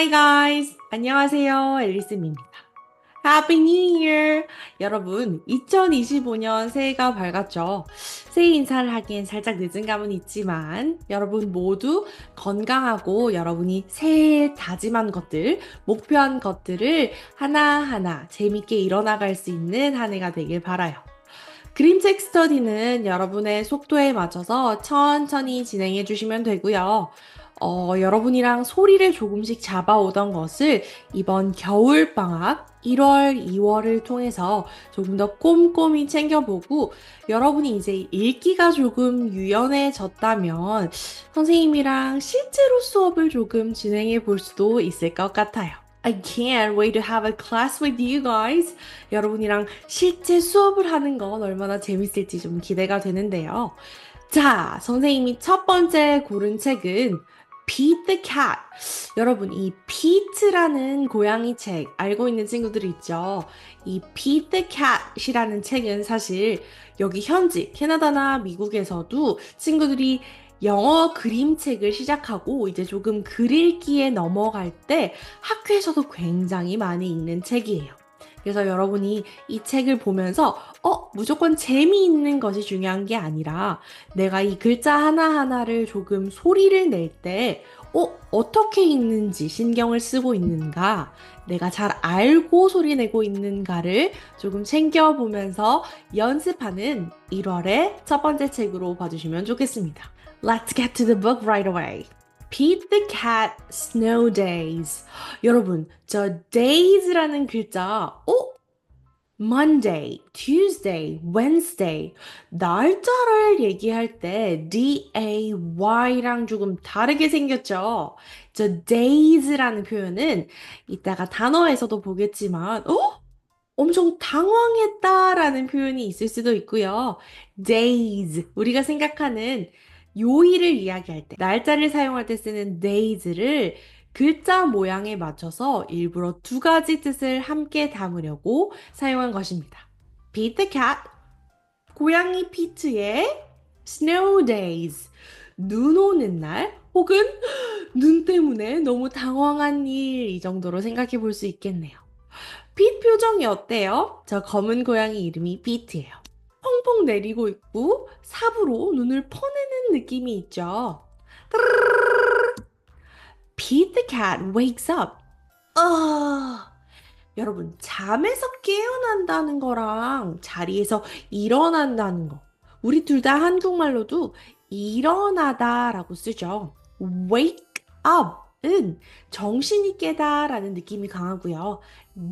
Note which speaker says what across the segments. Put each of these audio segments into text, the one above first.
Speaker 1: Hi guys! 안녕하세요. 앨리스입니다. Happy New Year! 여러분, 2025년 새해가 밝았죠? 새해 인사를 하기엔 살짝 늦은 감은 있지만, 여러분 모두 건강하고 여러분이 새해에 다짐한 것들, 목표한 것들을 하나하나 재밌게 이뤄나갈 수 있는 한 해가 되길 바라요. 그림책 스터디는 여러분의 속도에 맞춰서 천천히 진행해 주시면 되고요. 어, 여러분이랑 소리를 조금씩 잡아오던 것을 이번 겨울방학 1월, 2월을 통해서 조금 더 꼼꼼히 챙겨보고 여러분이 이제 읽기가 조금 유연해졌다면 선생님이랑 실제로 수업을 조금 진행해 볼 수도 있을 것 같아요. I can't wait to have a class with you guys. 여러분이랑 실제 수업을 하는 건 얼마나 재밌을지 좀 기대가 되는데요. 자, 선생님이 첫 번째 고른 책은 Pete the Cat. 여러분, 이 Pete라는 고양이 책 알고 있는 친구들이 있죠? 이 Pete the Cat이라는 책은 사실 여기 현지 캐나다나 미국에서도 친구들이 영어 그림책을 시작하고 이제 조금 글 읽기에 넘어갈 때 학교에서도 굉장히 많이 읽는 책이에요. 그래서 여러분이 이 책을 보면서 어, 무조건 재미있는 것이 중요한 게 아니라 내가 이 글자 하나하나를 조금 소리를 낼 때 어, 어떻게 읽는지 신경을 쓰고 있는가, 내가 잘 알고 소리 내고 있는가를 조금 챙겨보면서 연습하는 1월의 첫 번째 책으로 봐주시면 좋겠습니다. Let's get to the book right away. Pete the Cat Snow Days. 여러분, 저 days라는 글자, 어? Monday, Tuesday, Wednesday. 날짜를 얘기할 때 D-A-Y랑 조금 다르게 생겼죠? 저 days라는 표현은 이따가 단어에서도 보겠지만, 어? 엄청 당황했다라는 표현이 있을 수도 있고요. days. 우리가 생각하는 요일을 이야기할 때, 날짜를 사용할 때 쓰는 days를 글자 모양에 맞춰서 일부러 두 가지 뜻을 함께 담으려고 사용한 것입니다. Pete the cat, 고양이 피트의 snow days, 눈 오는 날, 혹은 눈 때문에 너무 당황한 일, 이 정도로 생각해 볼 수 있겠네요. 빛 표정이 어때요? 저 검은 고양이 이름이 비트예요. 펑펑 내리고 있고 삽으로 눈을 퍼내는 느낌이 있죠. Pete the cat wakes up. 아, 여러분 잠에서 깨어난다는 거랑 자리에서 일어난다는 거 우리 둘 다 한국말로도 일어나다 라고 쓰죠. wake up은 정신이 깨다 라는 느낌이 강하고요.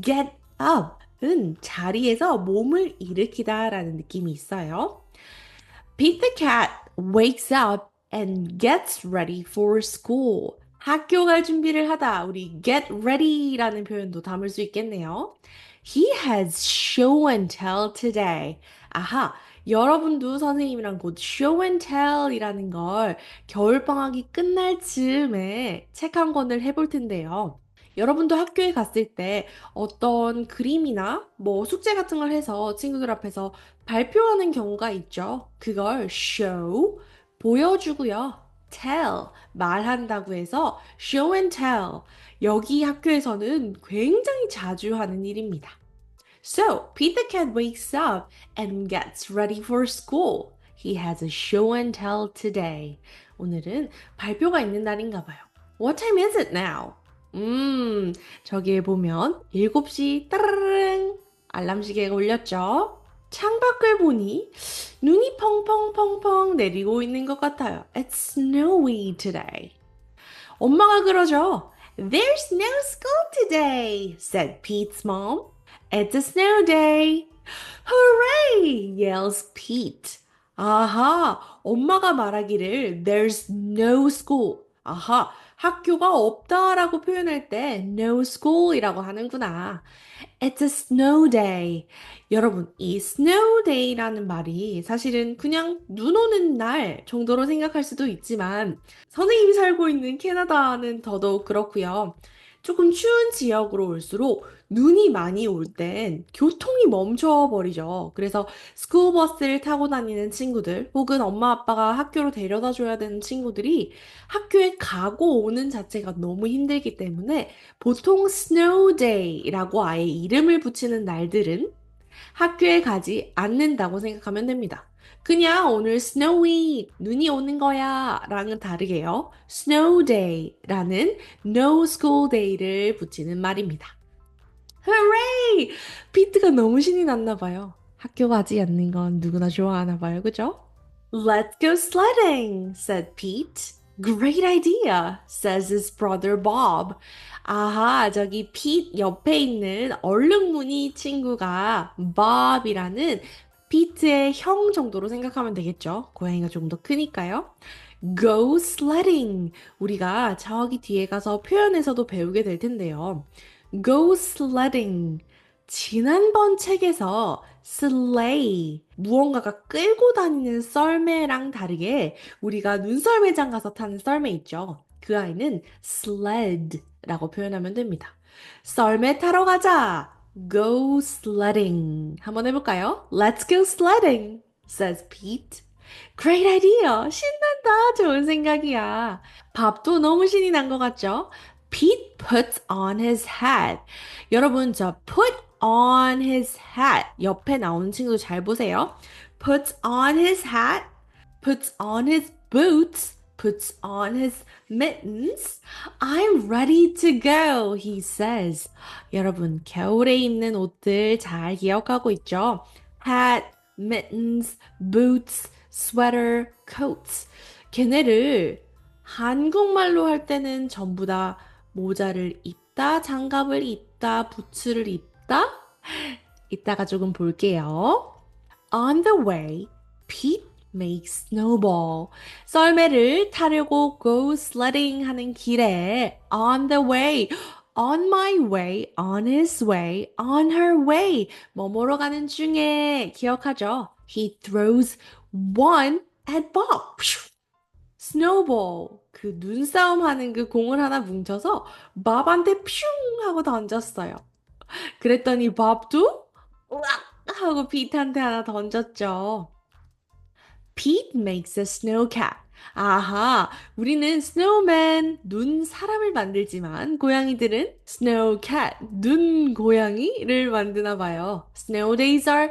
Speaker 1: get up 은 자리에서 몸을 일으키다 라는 느낌이 있어요. Pete the cat wakes up and gets ready for school. 학교 갈 준비를 하다. 우리 get ready라는 표현도 담을 수 있겠네요. He has show and tell today. 아하, 여러분도 선생님이랑 곧 show and tell이라는 걸 겨울방학이 끝날 즈음에 책 한 권을 해볼 텐데요. 여러분도 학교에 갔을 때 어떤 그림이나 뭐 숙제 같은 걸 해서 친구들 앞에서 발표하는 경우가 있죠. 그걸 show, 보여주고요. tell, 말한다고 해서 show and tell. 여기 학교에서는 굉장히 자주 하는 일입니다. So, Pete the cat wakes up and gets ready for school. He has a show and tell today. 오늘은 발표가 있는 날인가 봐요. What time is it now? 음, 저기에 보면 7시 따르릉 알람 시계가 울렸죠? 창밖을 보니 눈이 펑펑펑펑 내리고 있는 것 같아요. It's snowy today. 엄마가 그러죠. There's no school today, said Pete's mom. It's a snow day. Hooray! yells Pete. 아하, 엄마가 말하기를 There's no school. 아하, 학교가 없다라고 표현할 때 no school이라고 하는구나. It's a snow day. 여러분, 이 snow day라는 말이 사실은 그냥 눈 오는 날 정도로 생각할 수도 있지만 선생님이 살고 있는 캐나다는 더더욱 그렇고요. 조금 추운 지역으로 올수록 눈이 많이 올 땐 교통이 멈춰버리죠. 그래서 스쿨버스를 타고 다니는 친구들, 혹은 엄마 아빠가 학교로 데려다 줘야 되는 친구들이 학교에 가고 오는 자체가 너무 힘들기 때문에 보통 day라고 아예 이름을 붙이는 날들은 학교에 가지 않는다고 생각하면 됩니다. 그냥 오늘 snowy, 눈이 오는 거야 랑은 다르게요. snow day라는 no school day를 붙이는 말입니다. Hooray! 피트가 너무 신이 났나 봐요. 학교 가지 않는 건 누구나 좋아하나 봐요, 그죠? Let's go sledding, said Pete. Great idea, says his brother Bob. 아하, 저기 Pete 옆에 있는 얼룩무늬 친구가 Bob이라는 피트의 형 정도로 생각하면 되겠죠. 고양이가 조금 더 크니까요. Go sledding. 우리가 저기 뒤에 가서 표현에서도 배우게 될 텐데요. Go sledding. 지난번 책에서 sleigh, 무언가가 끌고 다니는 썰매랑 다르게 우리가 눈썰매장 가서 타는 썰매 있죠. 그 아이는 sled라고 표현하면 됩니다. 썰매 타러 가자. Go sledding. 한번 해볼까요? Let's go sledding, says Pete. Great idea. 신난다. 좋은 생각이야. 밥도 너무 신이 난 것 같죠? Pete puts on his hat. 여러분, 저 put on his hat. 옆에 나오는 친구도 잘 보세요. puts on his hat, puts on his boots, puts on his mittens. I'm ready to go, he says. 여러분, 겨울에 입는 옷들 잘 기억하고 있죠? hat, mittens, boots, sweater, coats. 걔네를 한국말로 할 때는 전부 다 모자를 입다, 장갑을 입다, 부츠를 입다. 이따가 조금 볼게요. On the way, Pete makes snowball. 썰매를 타려고 go sledding 하는 길에 on the way, on my way, on his way, on her way. 뭐뭐로 가는 중에 기억하죠? He throws one at Bob. 스노볼 그 눈싸움 하는 그 공을 하나 뭉쳐서 밥한테 퓨 하고 던졌어요. 그랬더니 밥도 으악 하고 빛한테 하나 던졌죠. Pete makes a snow cat. 아하, 우리는 snowman, 눈 사람을 만들지만 고양이들은 snow cat, 눈 고양이를 만드나 봐요. Snow days are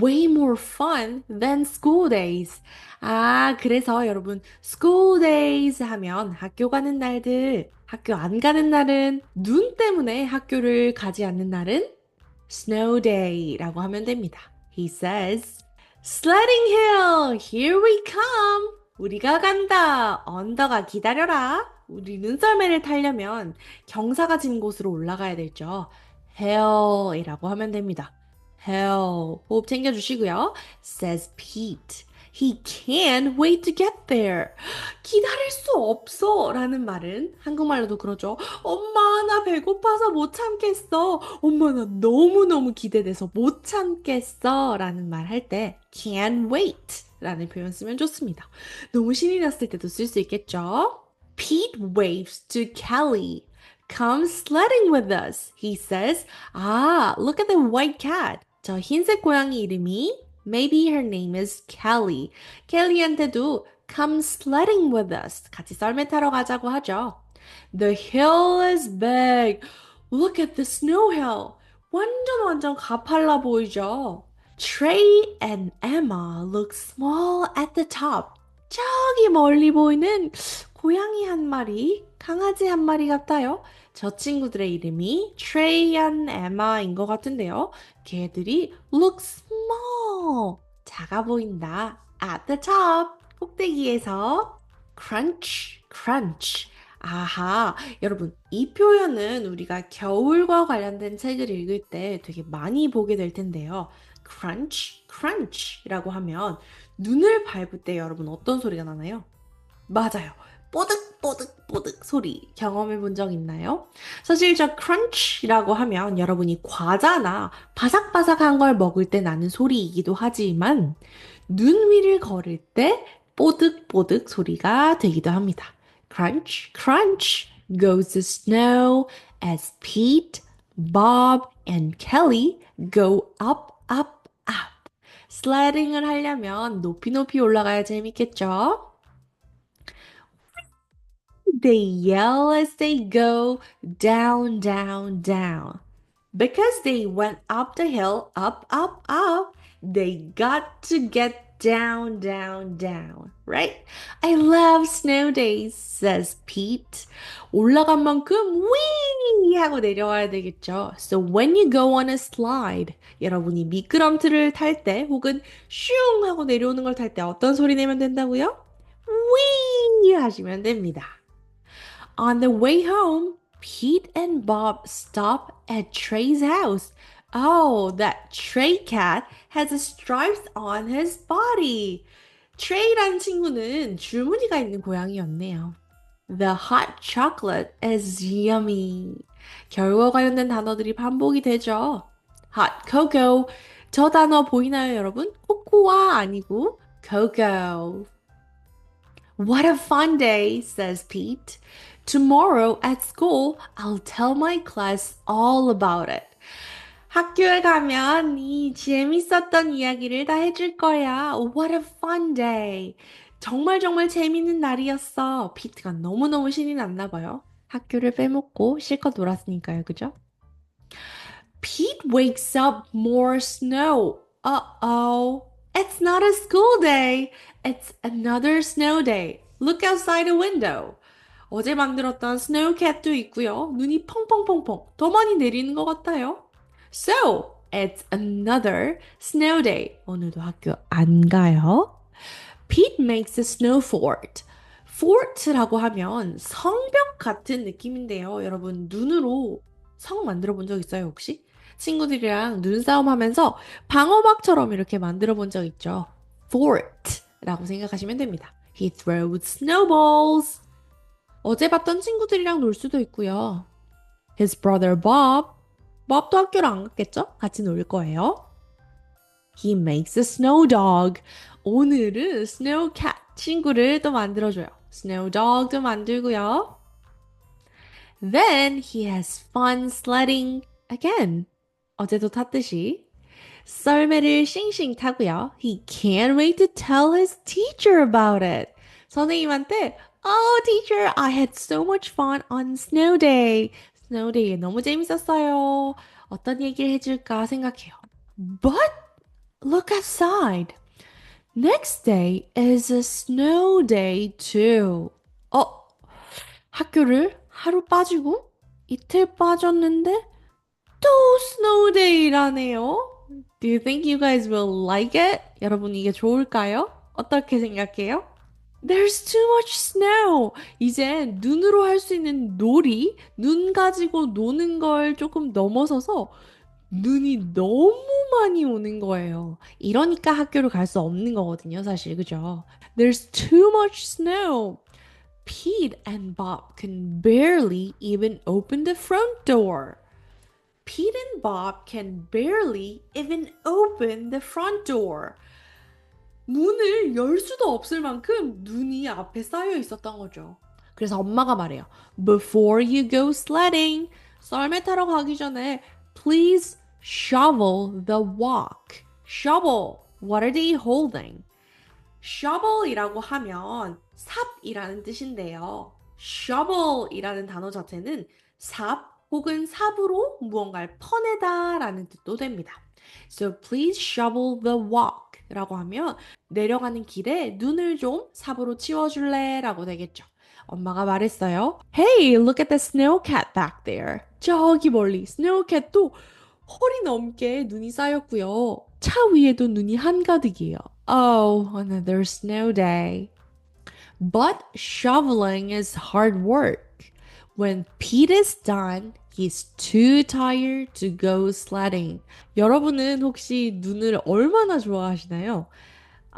Speaker 1: way more fun than school days. 아, 그래서 여러분, school days 하면 학교 가는 날들, 학교 안 가는 날은 눈 때문에 학교를 가지 않는 날은 snow day라고 하면 됩니다. He says, Sledding hill, here we come. 우리가 간다. 언더가 기다려라. 우리 눈썰매를 타려면 경사가 진 곳으로 올라가야 되죠. hill이라고 하면 됩니다. hill. 호흡 챙겨주시고요. says Pete. He can't wait to get there. 기다릴 수 없어. 라는 말은 한국말로도 그러죠. 엄마, 나 배고파서 못 참겠어. 엄마, 나 너무너무 기대돼서 못 참겠어. 라는 말 할 때 can't wait. 라는 표현 쓰면 좋습니다. 너무 신이 났을 때도 쓸 수 있겠죠? Pete waves to Kelly. Come sledding with us, he says. 아, look at the white cat. 저 흰색 고양이 이름이 Maybe her name is Kelly. 켈리한테도 come sledding with us. 같이 썰매 타러 가자고 하죠. The hill is big. Look at the snow hill. 완전 완전 가팔라 보이죠? Trey and Emma look small at the top. 저기 멀리 보이는 고양이 한 마리, 강아지 한 마리 같아요. 저 친구들의 이름이 Trey and Emma인 것 같은데요. 걔들이 look small. 작아 보인다. At the top. 꼭대기에서 crunch, crunch. 아하, 여러분, 이 표현은 우리가 겨울과 관련된 책을 읽을 때 되게 많이 보게 될 텐데요. crunch, crunch라고 하면 눈을 밟을 때 여러분 어떤 소리가 나나요? 맞아요. 뽀득 뽀득 뽀득 소리 경험해 본 적 있나요? 사실 저 crunch라고 하면 여러분이 과자나 바삭바삭한 걸 먹을 때 나는 소리이기도 하지만 눈 위를 걸을 때 뽀득 뽀득 소리가 되기도 합니다. crunch, crunch. goes the snow as Pete, Bob, and Kelly go up, up, up. 슬라이딩을 하려면 높이 높이 올라가야 재밌겠죠? They yell as they go down, down, down. Because they went up the hill, up, up, up, they got to get down, down, down. Right? I love snow days, says Pete. 올라간 만큼 윙 하고 내려와야 되겠죠. So when you go on a slide, 여러분이 미끄럼틀을 탈 때 혹은 슝 하고 내려오는 걸 탈 때 어떤 소리 내면 된다고요? 윙 하시면 됩니다. On the way home, Pete and Bob stop at Trey's house. Oh, that Trey cat has stripes on his body. Trey란 친구는 줄무늬가 있는 고양이였네요. The hot chocolate is yummy. 결과 관련된 단어들이 반복이 되죠. hot cocoa. 저 단어 보이나요, 여러분? 코코아 아니고 cocoa. What a fun day, says Pete. Tomorrow at school, I'll tell my class all about it. 학교에 가면 이 재밌었던 이야기를 다 해줄 거야. What a fun day. 정말 정말 재밌는 날이었어. 피트가 너무너무 신이 났나 봐요. 학교를 빼먹고 실컷 놀았으니까요. 그죠? Pete wakes up more snow. Uh-oh. It's not a school day. It's another snow day. Look outside the window. 어제 만들었던 스노우캣도 있고요. 눈이 펑펑펑펑 더 많이 내리는 것 같아요. So, it's another snow day. 오늘도 학교 안 가요. Pete makes a snow fort. fort라고 하면 성벽 같은 느낌인데요. 여러분, 눈으로 성 만들어 본 적 있어요, 혹시? 친구들이랑 눈싸움 하면서 방어막처럼 이렇게 만들어 본 적 있죠. fort라고 생각하시면 됩니다. He throws snowballs. 어제 봤던 친구들이랑 놀 수도 있고요. His brother Bob. Bob도 학교를 안 갔겠죠? 같이 놀 거예요. He makes a snow dog. 오늘은 snow cat 친구를 또 만들어줘요. snow dog도 만들고요. Then he has fun sledding again. 어제도 탔듯이. 썰매를 싱싱 타고요. He can't wait to tell his teacher about it. 선생님한테 Oh, teacher, I had so much fun on snow day. snow day에 너무 재밌었어요. 어떤 얘기를 해줄까 생각해요. But look outside. Next day is a snow day too. 어, 학교를 하루 빠지고 이틀 빠졌는데 또 snow day라네요. Do you think you guys will like it? 여러분 이게 좋을까요? 어떻게 생각해요? There's too much snow. 이제 눈으로 할 수 있는 놀이, 눈 가지고 노는 걸 조금 넘어서서 눈이 너무 많이 오는 거예요. 이러니까 학교를 갈 수 없는 거거든요, 사실. 그죠? There's too much snow. Pete and Bob can barely even open the front door. Pete and Bob can barely even open the front door. 문을 열 수도 없을 만큼 눈이 앞에 쌓여 있었던 거죠. 그래서 엄마가 말해요. Before you go sledding, 썰매 타러 가기 전에 please shovel the walk. Shovel. What are they holding? shovel이라고 하면 삽이라는 뜻인데요. shovel이라는 단어 자체는 삽 혹은 삽으로 무언가를 퍼내다라는 뜻도 됩니다. So please shovel the walk 라고 하면 내려가는 길에 눈을 좀 삽으로 치워줄래? 라고 되겠죠. 엄마가 말했어요. Hey, look at the snow cat back there. 저기 멀리 snow cat도 허리 넘게 눈이 쌓였고요. 차 위에도 눈이 한가득이에요. Oh, another snow day. But shoveling is hard work. When Pete is done, he's too tired to go sledding. 여러분은 혹시 눈을 얼마나 좋아하시나요?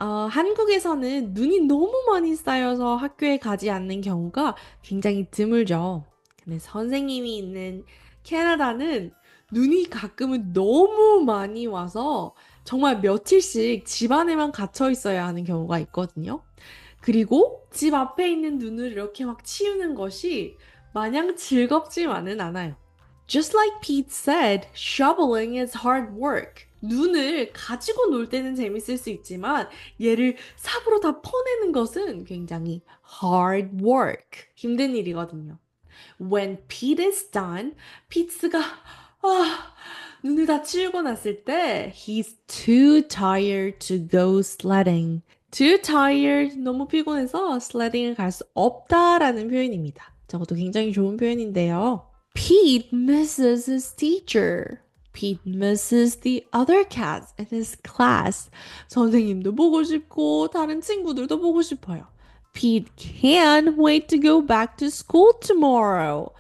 Speaker 1: 어, 한국에서는 눈이 너무 많이 쌓여서 학교에 가지 않는 경우가 굉장히 드물죠. 근데 선생님이 있는 캐나다는 눈이 가끔은 너무 많이 와서 정말 며칠씩 집 안에만 갇혀 있어야 하는 경우가 있거든요. 그리고 집 앞에 있는 눈을 이렇게 막 치우는 것이 마냥 즐겁지만은 않아요. Just like Pete said, shoveling is hard work. 눈을 가지고 놀 때는 재밌을 수 있지만 얘를 삽으로 다 퍼내는 것은 굉장히 hard work. 힘든 일이거든요. When Pete is done, 피츠가 아, 눈을 다 치우고 났을 때 he's too tired to go sledding. too tired 너무 피곤해서 sledding을 갈 수 없다라는 표현입니다. 저것도 굉장히 좋은 표현인데요. Pete misses his teacher. Pete misses the other cats in his class. 선생님도 보고 싶고 다른 친구들도 보고 싶어요. Pete can't wait to go back to school tomorrow.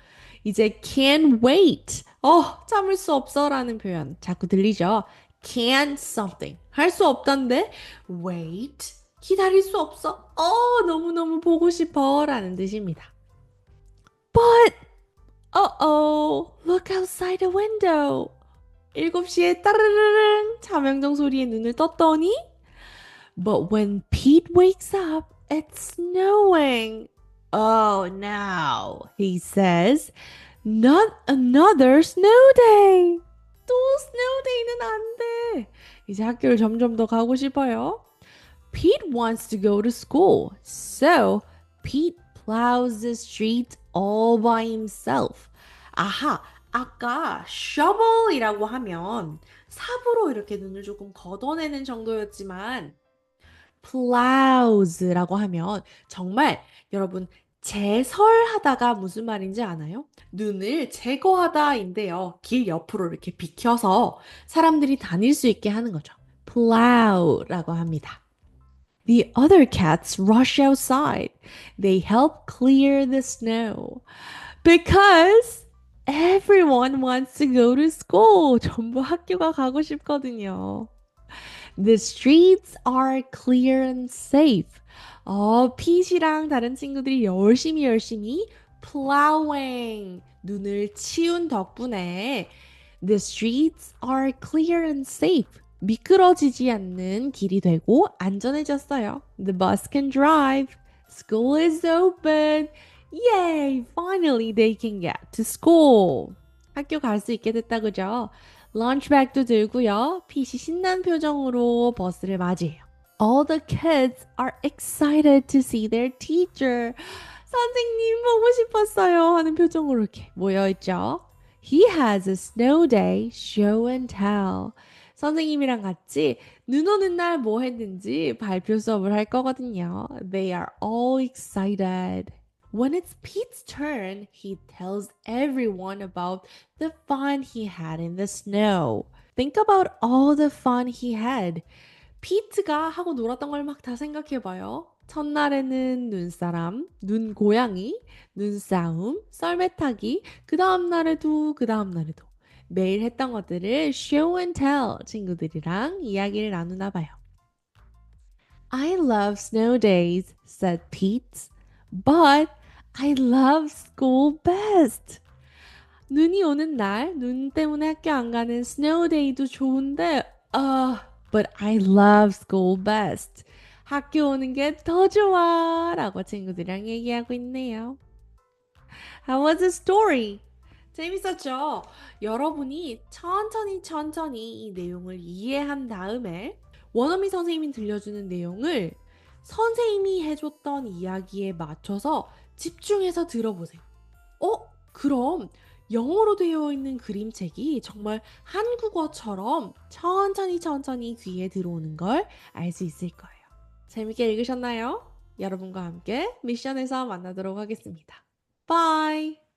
Speaker 1: 이제 can't wait. 어, 참을 수 없어라는 표현 자꾸 들리죠? can't something. 할 수 없단데 wait. 기다릴 수 없어. 어, 너무너무 보고 싶어 라는 뜻입니다. But, uh-oh, look outside the window. 7시에 따르르릉 자명정 소리에 눈을 떴더니 But when Pete wakes up, it's snowing. Oh no, he says. Not another snow day. 또 snow day는 안 돼. 이제 학교를 점점 더 가고 싶어요. Pete wants to go to school. So, Pete plows the streets all by himself. 아하, 아까 shovel이라고 하면 삽으로 이렇게 눈을 조금 걷어내는 정도였지만 plows라고 하면 정말 여러분 제설하다가 무슨 말인지 아나요? 눈을 제거하다인데요. 길 옆으로 이렇게 비켜서 사람들이 다닐 수 있게 하는 거죠. plow라고 합니다. The other cats rush outside. They help clear the snow. Because everyone wants to go to school. 전부 학교가 가고 싶거든요. The streets are clear and safe. 어, 핏이랑 다른 친구들이 열심히 열심히 plowing 눈을 치운 덕분에 the streets are clear and safe. 미끄러지지 않는 길이 되고 안전해졌어요. The bus can drive. School is open. Yay! Finally they can get to school. 학교 갈 수 있게 됐다 그죠? 런치백도 들고요. 핏이 신난 표정으로 버스를 맞이해요. All the kids are excited to see their teacher. 선생님 보고 싶었어요 하는 표정으로 이렇게 모여 있죠. He has a snow day show and tell. 선생님이랑 같이 눈 오는 날 뭐 했는지 발표 수업을 할 거거든요. They are all excited. When it's Pete's turn, he tells everyone about the fun he had in the snow. Think about all the fun he had. 피트가 하고 놀았던 걸 막 다 생각해봐요. 첫날에는 눈사람, 눈고양이, 눈싸움, 썰매 타기, 그 다음 날에도, 그 다음 날에도. 매일 했던 것들을 show and tell 친구들이랑 이야기를 나누나 봐요. I love snow days, said Pete. But I love school best. 눈이 오는 날, 눈 때문에 학교 안 가는 snow day도 좋은데, uh, but I love school best. 학교 오는 게 더 좋아. 라고 친구들이랑 얘기하고 있네요. How was the story? 재밌었죠? 여러분이 천천히 천천히 이 내용을 이해한 다음에 원어민 선생님이 들려주는 내용을 선생님이 해줬던 이야기에 맞춰서 집중해서 들어보세요. 어? 그럼 영어로 되어 있는 그림책이 정말 한국어처럼 천천히 천천히 귀에 들어오는 걸 알 수 있을 거예요. 재밌게 읽으셨나요? 여러분과 함께 미션에서 만나도록 하겠습니다. 바이!